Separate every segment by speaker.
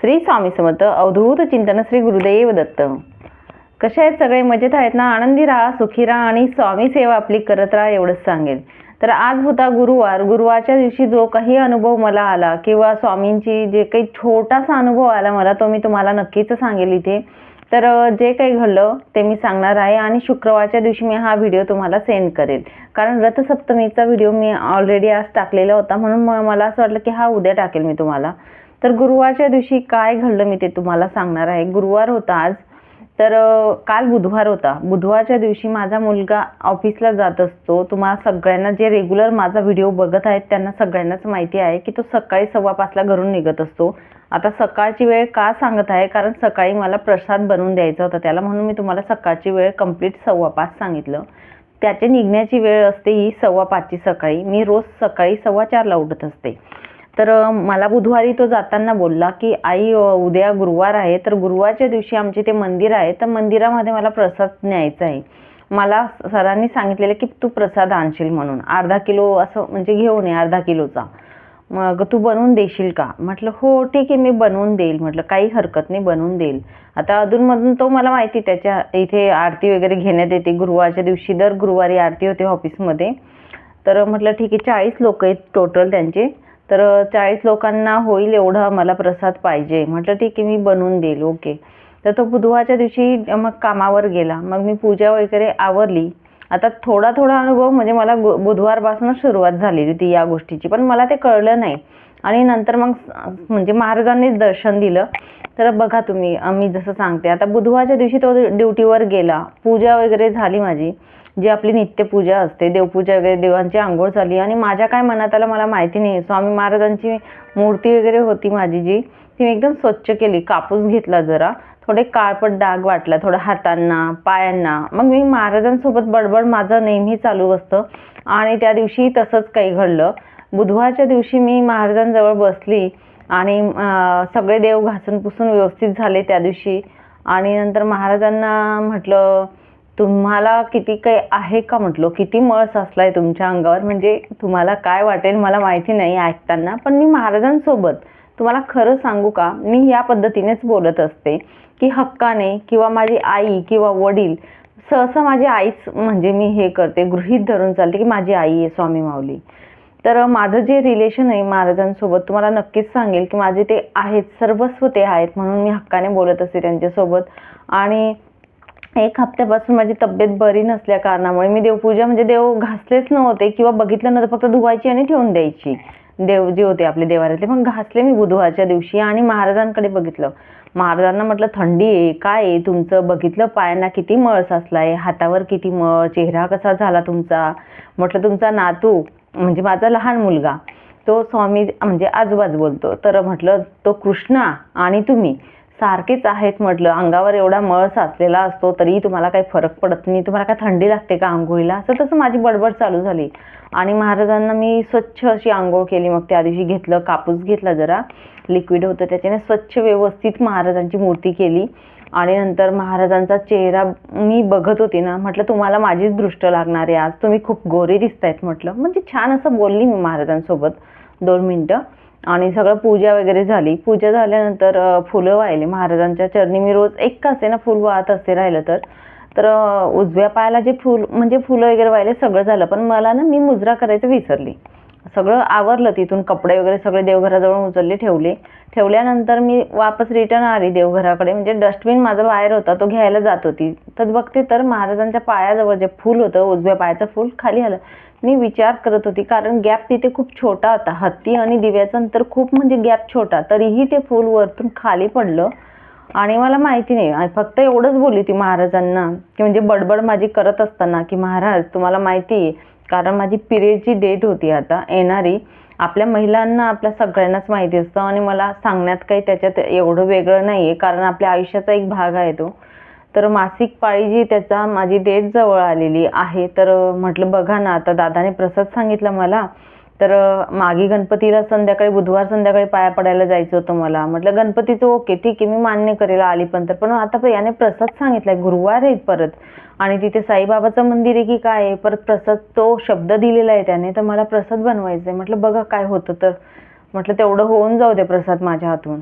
Speaker 1: श्री स्वामी समर्थ अवधूत चिंतन श्री गुरुदेव दत्त. कसे आहेत सगळे? मजेत आहेत ना? आनंदी राहा सुखी राहा आणि स्वामी सेवा आपली करत राहा एवढंच सांगेल. तर आज होता गुरुवार. गुरुवारच्या दिवशी जो काही अनुभव मला आला किंवा स्वामींची जे काही छोटासा अनुभव आला मला तो मी तुम्हाला नक्कीच सांगेल इथे. तर जे काही घडलं ते मी सांगणार आहे आणि शुक्रवारच्या दिवशी मी हा व्हिडिओ तुम्हाला सेंड करेल. कारण रथसप्तमीचा व्हिडिओ मी ऑलरेडी आज टाकलेला होता म्हणून म- मला असं वाटलं की हा उद्या टाकेल मी तुम्हाला. तर गुरुवारच्या दिवशी काय घडलं मी ते तुम्हाला सांगणार आहे. गुरुवार होता आज. तर काल बुधवार होता. बुधवारच्या दिवशी माझा मुलगा ऑफिसला जात असतो. तुम्हाला सगळ्यांना जे रेग्युलर माझा व्हिडिओ बघत आहेत त्यांना सगळ्यांनाच माहिती आहे की तो सकाळी सव्वा पाचला घरून निघत असतो. आता सकाळची वेळ का सांगत आहे? कारण सकाळी मला प्रसाद बनवून द्यायचा होता. त्याला म्हणून मी तुम्हाला सकाळची वेळ कंप्लीट सव्वा पाच सांगितलं. त्याचे निघण्याची वेळ असते ही सव्वा पाचची सकाळी. मी रोज सकाळी सव्वा चारला उठत असते. तर मला बुधवारी तो जाताना बोलला की आई उद्या गुरुवार आहे तर गुरुवारच्या दिवशी आमचे ते मंदिर आहे तर मंदिरामध्ये मला प्रसाद न्यायचा आहे. मला सरांनी सांगितलेलं की तू प्रसाद आणशील म्हणून अर्धा किलो असं म्हणजे घेऊन ये अर्धा किलोचा. मग तू बनवून देशील का? म्हटलं हो ठीक आहे मी बनवून देईल. म्हटलं काही हरकत नाही बनवून देईल. आता अधूनमधून तो मला माहिती त्याच्या इथे आरती वगैरे घेण्यात येते गुरुवारच्या दिवशी दर गुरुवारी आरती होते ऑफिसमध्ये. तर म्हटलं ठीक आहे चाळीस लोक आहेत टोटल त्यांचे. तर चाळीस लोकांना होईल एवढा मला प्रसाद पाहिजे. म्हटलं ठीक आहे मी बनवून देईल. ओके. तर तो बुधवारच्या दिवशी मग कामावर गेला. मग मी पूजा वगैरे आवरली. आता थोडा थोडा अनुभव म्हणजे मला गु- बुधवारपासूनच सुरुवात झालेली होती या गोष्टीची. पण मला ते कळलं नाही. आणि नंतर मग म्हणजे महाराजांनीच दर्शन दिलं. तर बघा तुम्ही मी जसं सांगते. आता बुधवारच्या दिवशी तो ड्युटीवर गेला. पूजा वगैरे झाली माझी. जी आपली नित्यपूजा असते देवपूजा वगैरे देवांची आंघोळ झाली आणि माझ्या काय मनात आलं मला माहिती नाही. स्वामी महाराजांची मूर्ती वगैरे होती माझी जी ती मी एकदम स्वच्छ केली कापूस घेतला जरा. थोडे काळपट डाग वाटला थोडं हातांना पायांना. मग मी महाराजांसोबत बडबड माझं नेहमी चालू असतं. आणि त्या दिवशी तसंच काही घडलं. बुधवारच्या दिवशी मी महाराजांजवळ बसली आणि सगळे देव घासून पुसून व्यवस्थित झाले त्या दिवशी. आणि नंतर महाराजांना म्हटलं तुम्हाला किती काही आहे का म्हटलो? किती मळ आहे तुमच्या अंगावर? म्हणजे तुम्हाला काय वाटेल मला माहिती नाही ऐकताना पण मी महाराजांसोबत तुम्हाला खरं सांगू का? मी या पद्धतीनेच बोलत असते की हक्काने किंवा माझी आई किंवा वडील सहसा माझी आईच म्हणजे मी हे करते गृहीत धरून चालते की माझी आई आहे स्वामी माऊली. तर माझं जे रिलेशन आहे महाराजांसोबत तुम्हाला नक्कीच सांगेल की माझे ते आहेत सर्वस्व ते आहेत म्हणून मी हक्काने बोलत असते त्यांच्यासोबत. आणि एक हप्त्यापासून माझी तब्येत बरी नसल्या कारणामुळे मी देवपूजा म्हणजे देव घासलेच नव्हते किंवा बघितलं नव्हतं फक्त धुवायची आणि ठेवून द्यायची. देव जे होते आपले देवाऱ्यातले पण घासले मी बुधवारच्या दिवशी आणि महाराजांकडे बघितलं. महाराजांना म्हटलं थंडी आहे काय आहे? तुमचं बघितलं पायांना किती मळ साचला आहे हातावर किती मळ चेहरा कसा झाला तुमचा? म्हटलं तुमचा नातू म्हणजे माझा लहान मुलगा तो स्वामी म्हणजे आजोबाच बोलतो. तर म्हटलं तो कृष्णा आणि तुम्ही. सारखेच आहेत म्हटलं. अंगावर एवढा मळ साचलेला असतो तरी तुम्हाला काही फरक पडत नाही. तुम्हाला काय थंडी लागते का आंघोळीला? असं तसं माझी बडबड चालू झाली. आणि महाराजांना मी स्वच्छ अशी आंघोळ केली. मग त्या दिवशी घेतलं कापूस घेतला जरा. लिक्विड होतं. त्याच्याने स्वच्छ व्यवस्थित महाराजांची मूर्ती केली. आणि नंतर महाराजांचा चेहरा मी बघत होती ना म्हटलं तुम्हाला माझीच दृष्ट लागणार आहे आज. तुम्ही खूप गोरे दिसतायत म्हटलं. म्हणजे छान असं बोलली मी महाराजांसोबत. दोन मिनटं. आणि सगळं पूजा वगैरे झाली. पूजा झाल्यानंतर फुलं वाहिले. महाराजांच्या चरणी मी रोज एक का असे ना फुल वाहत असते राहिलं तर. तर उजव्या पायाला जे फुल म्हणजे फुलं वगैरे वाहिले सगळं झालं. पण मला ना मी मुजरा करायचं विसरली. सगळं आवरलं तिथून. कपडे वगैरे सगळे देवघराजवळ उचलले ठेवले. ठेवल्यानंतर मी वापस रिटर्न आली देवघराकडे. म्हणजे डस्टबिन माझा बाहेर होता तो घ्यायला जात होती. तर बघते तर महाराजांच्या पायाजवळ जे फूल होतं उजव्या पायाचं फूल खाली आलं. मी विचार करत होती कारण गॅप तिथे खूप छोटा होता. हत्ती आणि दिव्याचं अंतर खूप म्हणजे गॅप छोटा. तरीही ते फूल वरतून खाली पडलं. आणि मला माहिती नाही फक्त एवढंच बोलली ती महाराजांना की म्हणजे बडबड माझी करत असताना की महाराज तुम्हाला माहिती आहे कारण माझी पिरियडची डेट होती आता येणारी. आपल्या महिलांना आपल्या सगळ्यांनाच माहिती असतं आणि मला सांगण्यात काही त्याच्यात एवढं वेगळं नाही आहे कारण आपल्या आयुष्याचा एक भाग आहे तो. तर मासिक पाळी जी त्याचा माझी डेट जवळ आलेली आहे तर म्हटलं बघा ना आता दादाने प्रसाद सांगितला मला तर मागी गणपतीला संध्याकाळी बुधवार संध्याकाळी पाया पडायला जायचं होतं मला. म्हटलं गणपतीचं ओके ठीक आहे मी मान्य करेल आली पण तर पण आता प- याने प्रसाद सांगितलाय गुरुवार आहेत परत. आणि तिथे साईबाबाचं मंदिर आहे की काय आहे परत प्रसाद तो शब्द दिलेला आहे त्याने तर मला प्रसाद बनवायचा आहे म्हटलं बघा काय होतं तर. म्हटलं तेवढं होऊन जाऊ दे प्रसाद माझ्या हातून.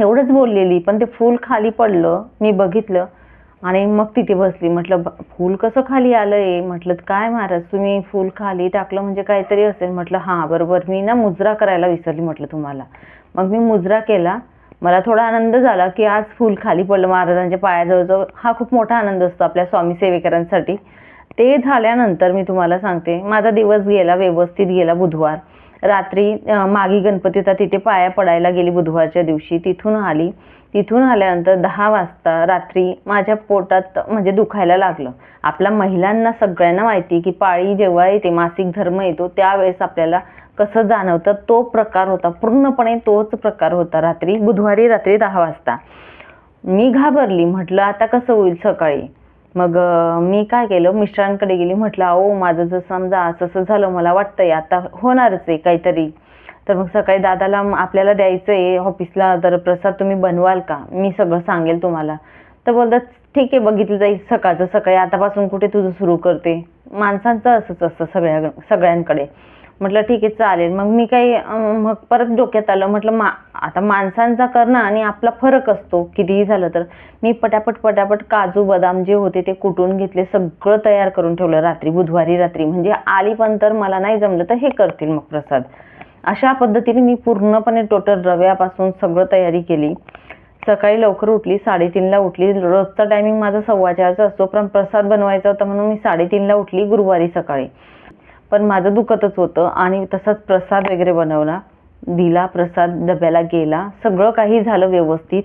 Speaker 1: एवढंच बोललेली पण ते फूल खाली पडलं मी बघितलं. आणि मग तिथे बसली. म्हटलं "ब- फूल कसं खाली आलंय? म्हटलं काय महाराज तुम्ही फूल खाली टाकलं म्हणजे काहीतरी असेल. म्हटलं हां बरोबर. मी ना मुजरा करायला विसरली म्हटलं तुम्हाला. मग मी मुजरा केला. मला थोडा आनंद झाला की आज फूल खाली पडलं महाराजांच्या पायाजवळजवळ. हा खूप मोठा आनंद असतो आपल्या स्वामी सेवेकरांसाठी. ते झाल्यानंतर मी तुम्हाला सांगते. माझा दिवस गेला व्यवस्थित गेला बुधवार. रात्री मागी गणपती होता तिथे पाया पडायला गेली बुधवारच्या दिवशी. तिथून आली. तिथून आल्यानंतर दहा वाजता रात्री माझ्या पोटात म्हणजे दुखायला लागलं. आपल्या महिलांना सगळ्यांना माहिती की पाळी जेव्हा येते मासिक धर्म येतो त्यावेळेस आपल्याला कसं जाणवतं तो प्रकार होता. पूर्णपणे तोच प्रकार होता रात्री बुधवारी रात्री दहा वाजता. मी घाबरली म्हटलं आता कसं होईल सकाळी? मग मी काय केलं मिस्टरांकडे गेली म्हटलं अहो माझं जर समजा असं असं झालं मला वाटतंय आता होणारच आहे काहीतरी. तर मग सकाळी दादाला आपल्याला द्यायचं आहे ऑफिसला तर प्रसाद तुम्ही बनवाल का? मी सगळं सांगेल तुम्हाला. तर बोलतात ठीक आहे बघितलं जाईल सकाळचं सकाळी. आतापासून कुठे तुझं सुरू करते? माणसांचं असंच असतं सगळ्या सगळ्यांकडे. म्हटलं ठीक आहे चालेल. मग मी काही मग परत डोक्यात आलं. म्हटलं मा आता माणसांचा करणं आणि आपला फरक असतो. कितीही झालं तर. मी पटापट पटापट काजू बदाम जे होते ते कुटून घेतले. सगळं तयार करून ठेवलं. रात्री बुधवारी रात्री. म्हणजे आली पण तर मला नाही जमलं तर हे करतील मग प्रसाद. अशा पद्धतीने मी पूर्णपणे टोटल रव्यापासून सगळं तयारी केली. सकाळी लवकर उठली साडेतीनला उठली. रोजचा टायमिंग माझा सव्वा चारचा असतो. पण प्रसाद बनवायचा होता म्हणून मी साडेतीनला उठली गुरुवारी सकाळी. पण माझं दुखतच होतं आणि तसाच प्रसाद वगैरे बनवला. दिला प्रसाद डब्याला गेला. सगळं काही झालं व्यवस्थित.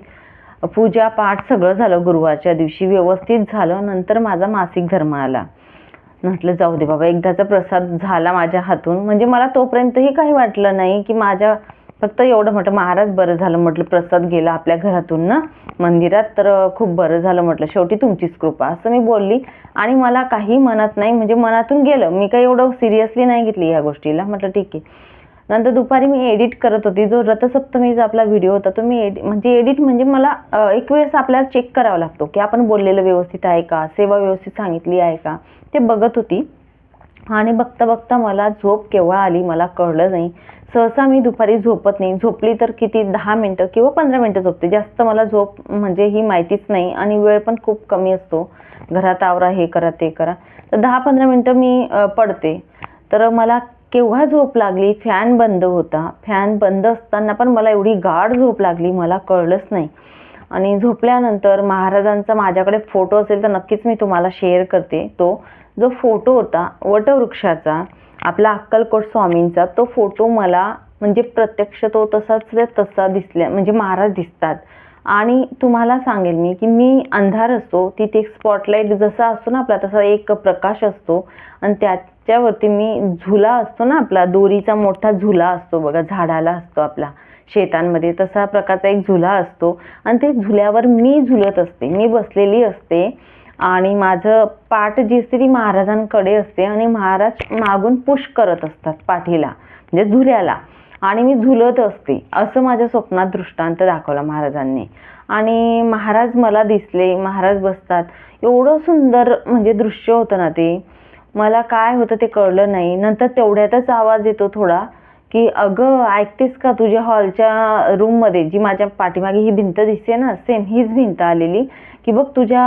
Speaker 1: पूजा पाठ सगळं झालं गुरुवारच्या दिवशी. व्यवस्थित झालं. नंतर माझा मासिक धर्म आला. म्हटलं जाऊ दे बाबा एकदाचा प्रसाद झाला माझ्या हातून. म्हणजे मला तोपर्यंतही काही वाटलं नाही की माझ्या फक्त एवढं म्हटलं महाराज बरं झालं म्हटलं प्रसाद गेला आपल्या घरातून ना मंदिरात तर खूप बरं झालं म्हटलं शेवटी तुमचीच कृपा. असं मी बोलली. आणि मला काही मनात नाही म्हणजे मनातून गेलं. मी काही एवढं सिरियसली नाही घेतली ह्या गोष्टीला. म्हटलं ठीक आहे. नंतर दुपारी मी एडिट करत होती. जो रथसप्तमीचा आपला व्हिडिओ होता तो मी एडि म्हणजे एडिट म्हणजे मला एक वेळेस आपल्याला चेक करावा लागतो की आपण बोललेलं व्यवस्थित आहे का? सेवा व्यवस्थित सांगितली आहे का? ते बघत होती. आणि बघता बघता मला झोप केव्हा आली मला कळलं नाही. सहसा मी दुपारी झोपत नाही. झोपली तर किती? दहा मिनटं किंवा पंधरा मिनटं झोपते. जास्त मला झोप म्हणजे ही माहितीच नाही आणि वेळ पण खूप कमी असतो. घरात आवरा हे करा ते करा. तर दहा पंधरा मिनटं मी पडते. तर मला केव्हा झोप लागली? फॅन बंद होता. फॅन बंद असताना पण मला एवढी गाढ झोप लागली मला कळलंच नाही. आणि झोपल्यानंतर महाराजांचा माझ्याकडे फोटो असेल तर नक्कीच मी तुम्हाला शेअर करते तो. जो फोटो होता वटवृक्षाचा आपला अक्कलकोट स्वामींचा तो फोटो मला म्हणजे प्रत्यक्ष तो तसाच तसा दिसल्या म्हणजे महाराज दिसतात. आणि तुम्हाला सांगेल मी की मी अंधार असतो तिथे एक स्पॉटलाईट जसा असतो ना आपला तसा एक प्रकाश असतो. आणि त्याच्यावरती मी झुला असतो ना आपला दोरीचा मोठा झुला असतो बघा झाडाला असतो आपला शेतांमध्ये तसा प्रकारचा एक झुला असतो. आणि ते झुल्यावर मी झुलत असते मी बसलेली असते. आणि माझं पाठ जी असते ती महाराजांकडे असते आणि महाराज मागून पुश करत असतात पाठीला म्हणजे झुल्याला आणि मी झुलत असते असं माझ्या स्वप्नात दृष्टांत दाखवला महाराजांनी. आणि महाराज मला दिसले महाराज बसतात. एवढं सुंदर म्हणजे दृश्य होतं ना ते. मला काय होतं ते कळलं नाही. नंतर तेवढ्यातच आवाज येतो थोडा की अगं ऐकतेस का तुझ्या हॉलच्या रूममध्ये जी माझ्या पाठीमागे ही भिंत दिसते ना सेम हीच भिंत आलेली की बघ तुझ्या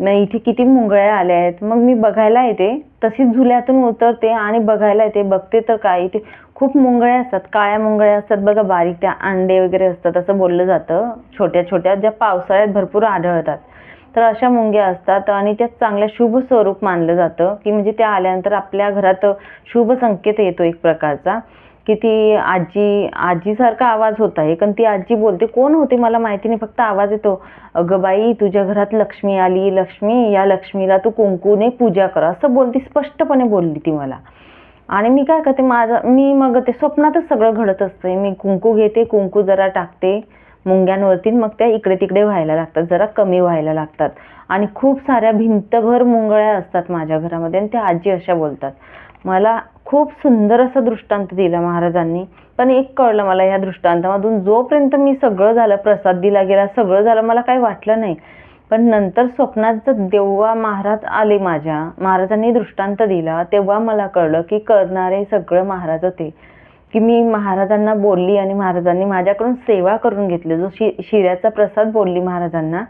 Speaker 1: मग इथे किती मुंगळ्या आल्या आहेत. मग मी बघायला येते. तशीच झुल्यातून उतरते आणि बघायला येते. बघते तर काय इथे खूप मुंगळ्या असतात. काळ्या मुंगळ्या असतात बघा बारीक त्या अंडे वगैरे असतात असं बोललं जातं. छोट्या छोट्या ज्या पावसाळ्यात भरपूर आढळतात. तर अशा मुंग्या असतात आणि त्या चांगल्या शुभ स्वरूप मानलं जातं की म्हणजे त्या आल्यानंतर आपल्या घरात शुभ संकेत येतो एक प्रकारचा. की ती आजी आजीसारखा आवाज होता आहे. कारण ती आजी बोलते कोण होती? मला माहिती नाही फक्त आवाज येतो. अगं बाई तुझ्या घरात लक्ष्मी आली. लक्ष्मी या लक्ष्मीला तू कुंकूने पूजा कर. असं बोलती स्पष्टपणे बोलली ती मला. आणि मी काय करते माझं मी मग ते स्वप्नातच सगळं घडत असते. मी कुंकू घेते कुंकू जरा टाकते मुंग्यांवरती मग त्या इकडे तिकडे व्हायला लागतात जरा कमी व्हायला लागतात. आणि खूप साऱ्या भिंतभर मुंगळ्या असतात माझ्या घरामध्ये आणि त्या आजी अशा बोलतात. मला खूप सुंदर असा दृष्टांत दिला महाराजांनी. पण एक कळलं मला या दृष्टांतामधून जोपर्यंत मी सगळं झालं प्रसाद दिला गेला सगळं झालं मला काही वाटलं नाही. पण नंतर स्वप्नात जर देव्हा महाराज आले माझ्या महाराजांनी दृष्टांत दिला तेव्हा मला कळलं की करणारे सगळं महाराज होते. की मी महाराजांना बोलली आणि महाराजांनी माझ्याकडून सेवा करून घेतली. जो शि शिऱ्याचा प्रसाद बोलली महाराजांना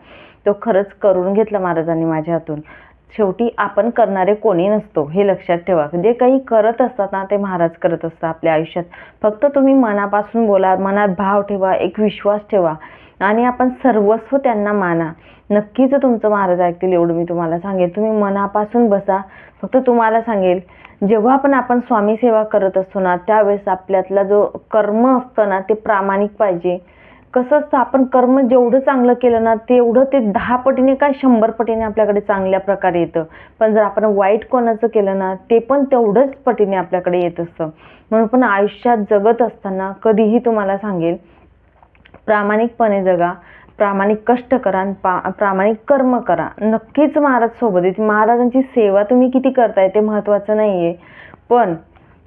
Speaker 1: तो खरंच करून घेतला महाराजांनी माझ्या हातून. शेवटी आपण करणारे कोणी नसतो हे लक्षात ठेवा. जे काही करत असतात ना ते महाराज करत असतात आपल्या आयुष्यात. फक्त तुम्ही मनापासून बोला मनात भाव ठेवा एक विश्वास ठेवा आणि आपण सर्वस्व त्यांना माना. नक्कीच तुमचं महाराज ऐकतील एवढं मी तुम्हाला सांगेल. तुम्ही मनापासून बसा फक्त तुम्हाला सांगेल जेव्हा पण आपण स्वामी सेवा करत असतो ना त्यावेळेस आपल्यातला जो कर्म असतं ना ते प्रामाणिक पाहिजे. कसं असतं आपण कर्म जेवढं चांगलं केलं ना तेवढं ते दहा पटीने काय शंभर पटीने आपल्याकडे चांगल्या प्रकारे येतं. पण जर आपण वाईट कोणाचं केलं ना ते पण तेवढंच पटीने आपल्याकडे येत असतं. म्हणून पण आयुष्यात जगत असताना कधीही तुम्हाला सांगेल प्रामाणिकपणे जगा प्रामाणिक कष्ट करा आणि पा प्रामाणिक कर्म करा. नक्कीच महाराज सोबत येते महाराजांची सेवा तुम्ही किती करताय ते महत्त्वाचं नाही आहे पण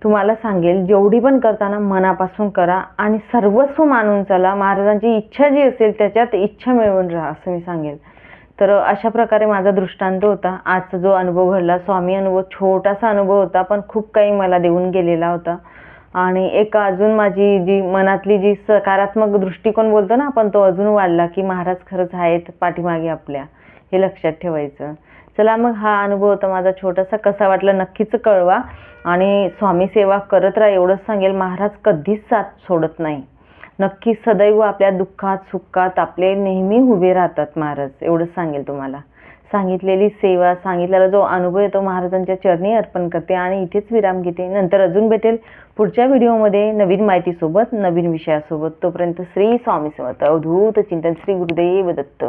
Speaker 1: तुम्हाला सांगेल जेवढी पण करताना मनापासून करा आणि सर्वस्व मानून चला. महाराजांची इच्छा जी असेल त्याच्यात इच्छा मिळवून राहा असं मी सांगेल. तर अशा प्रकारे माझा दृष्टांत होता. आजचा जो अनुभव घडला स्वामी अनुभव छोटासा अनुभव होता पण खूप काही मला देऊन गेलेला होता. आणि एक अजून माझी जी मनातली जी सकारात्मक दृष्टिकोन बोलतो ना आपण तो अजून वाढला की महाराज खरंच आहेत पाठीमागे आपल्या. हे लक्षात ठेवायचं. चला मग हा अनुभव होता माझा छोटासा कसा वाटला नक्कीच कळवा. आणि स्वामी सेवा करत राहा एवढंच सांगेल महाराज कधीच साथ सोडत नाही. नक्की सदैव आपल्या दुःखात सुखात आपले नेहमी उभे राहतात महाराज एवढंच सांगेल तुम्हाला. सांगितलेली सेवा सांगितलेला जो अनुभव आहे तो महाराजांच्या चरणी अर्पण करते आणि इथेच विराम घेते. नंतर अजून भेटेल पुढच्या व्हिडिओमध्ये नवीन माहितीसोबत नवीन विषयासोबत. तोपर्यंत श्री स्वामी समर्थ. अवधूत चिंतन श्री गुरुदेव दत्त.